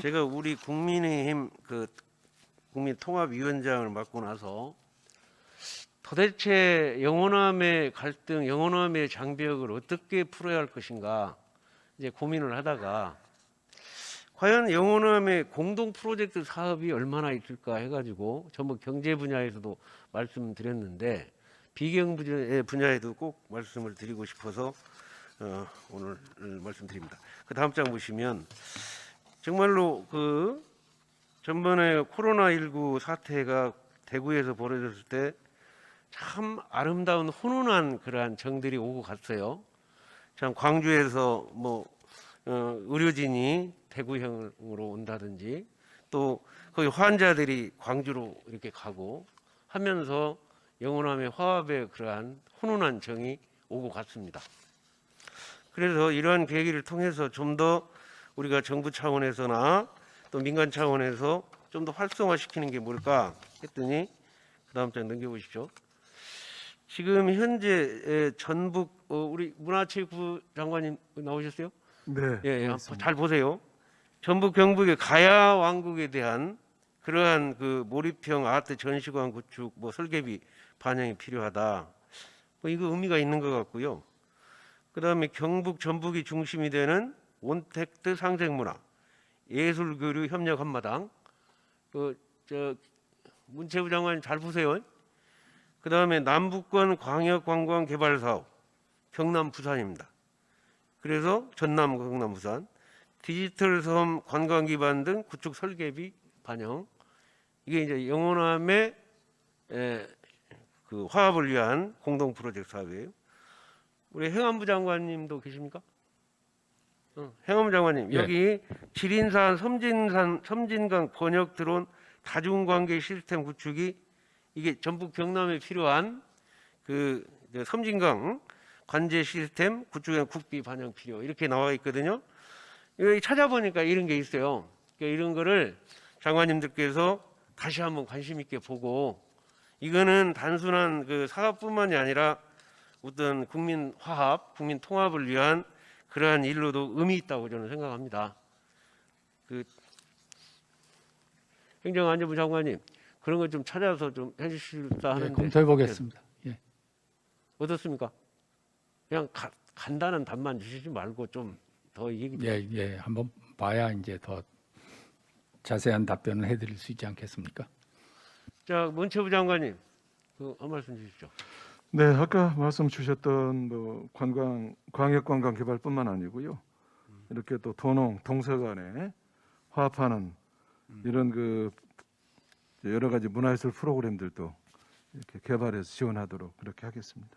제가 우리 국민의힘 그 국민통합위원장을 맡고 나서 도대체 영호남의 갈등, 영호남의 장벽을 어떻게 풀어야 할 것인가 이제 고민을 하다가 과연 영호남의 공동 프로젝트 사업이 얼마나 있을까 해가지고 전부 경제 분야에서도 말씀드렸는데 비경 분야- 분야에도 꼭 말씀을 드리고 싶어서 어, 오늘 말씀드립니다. 그 다음 장 보시면 정말로 그 전번에 코로나 19 사태가 대구에서 벌어졌을 때 참 아름다운 훈훈한 그러한 정들이 오고 갔어요. 참 광주에서 뭐 어, 의료진이 대구형으로 온다든지 또 거기 환자들이 광주로 이렇게 가고 하면서 영원함의 화합의 그러한 훈훈한 정이 오고 갔습니다. 그래서 이러한 계기를 통해서 좀더 우리가 정부 차원에서나 또 민간 차원에서 좀 더 활성화시키는 게 뭘까 했더니 그 다음 장 넘겨보십시오. 지금 현재 에, 전북 어, 우리 문화체육부 장관님 나오셨어요? 네. 예, 예. 잘 보세요. 전북 경북의 가야 왕국에 대한 그러한 그 몰입형 아트 전시관 구축 뭐 설계비 반영이 필요하다. 뭐 이거 의미가 있는 것 같고요. 그다음에 경북 전북이 중심이 되는 온택트 상생문화 예술교류 협력 한마당 그저 문체부 장관님 잘 보세요. 그 다음에 남북권 광역 관광 개발 사업 경남 부산입니다. 그래서 전남 경남 부산 디지털 섬 관광 기반 등 구축 설계비 반영 이게 이제 에, 그 화합을 위한 공동 프로젝트 사업이에요. 우리 행안부 장관님도 계십니까? 어, 행안부 장관님 예. 여기 지린산 섬진산 섬진강 번역 드론 다중관계 시스템 구축이 이게 전북 경남에 필요한 그 이제 섬진강 관제 시스템 구축에 국비 반영 필요 이렇게 나와 있거든요. 이거 찾아보니까 이런 게 있어요. 그러니까 이런 거를 장관님들께서 다시 한번 관심 있게 보고 이거는 단순한 그 사업뿐만이 아니라 어떤 국민 화합, 국민 통합을 위한 그러한 일로도 의미 있다고 저는 생각합니다. 그 행정안전부 장관님 그런 거좀 찾아서 좀 해주실까 예, 하는데 검토해 보겠습니다. 예. 어떻습니까? 그냥 가- 간단한 답만 주시지 말고 좀 더 얘기 좀 예, 예, 한번 봐야 이제 더 자세한 답변을 해드릴 수 있지 않겠습니까? 자, 문체부 장관님, 그 한 말씀 주십시오. 네, 아까 말씀 주셨던 뭐 관광 광역 관광 개발뿐만 아니고요. 이렇게 또 도농 동서간에 화합하는 이런 그 여러 가지 문화예술 프로그램들도 이렇게 개발해서 지원하도록 그렇게 하겠습니다.